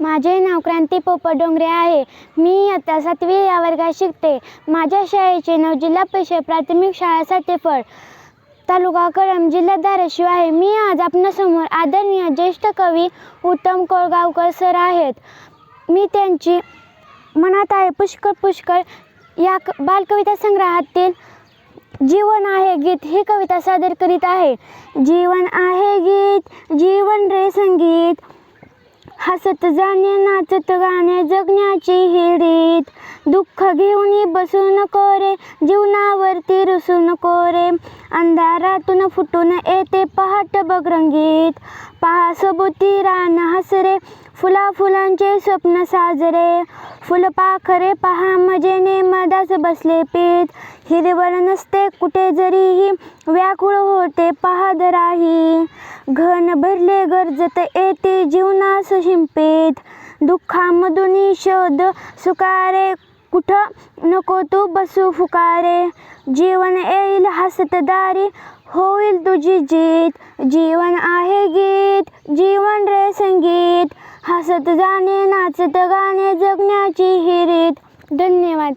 माझे नाव क्रांती पोपट डोंगरे आहे. मी आता सातवी या वर्गात शिकते. माझ्या शाळेचे नाव जिल्हा परिषद प्राथमिक शाळा सातेफळ तालुका कळम जिल्हा धाराशिव आहे. मी आज आपणासमोर आदरणीय ज्येष्ठ कवी उत्तम कोळगावकर सर आहेत. मी त्यांची मनात आहे पुष्कळ पुष्कळ या क बालकविता संग्रहातील जीवन आहे गीत ही कविता सादर करीत आहे. जीवन आहे गीत जीवन रे संगीत. हसत जाणे नाचत गाणे जगण्याची ही रीत दुःख घेऊन बसू नको रे जीवनावरती रुसू नको रे. अंधारातून फुटून येते पहाट बगरंगीत पहा सोबती रान हसरे फुला फुलांचे स्वप्न साजरे. फुलपाखरे पहा मजेने मदास बसले पीत. हिरवळ नसते कुठे जरीही व्याकुळ होते पहादराही घन भरले गरजत येते जीवनास शिंपेत. दुःखामधून शोध सुकारे कुठं नको तू बसू फुकारे. जीवन येईल हसत दारी होईल तुझी जीत. जीवन आहे गीत जीवन रे संगीत. हसत जाणे नाचत गाणे जगण्याची हिरीत धन्यवाद.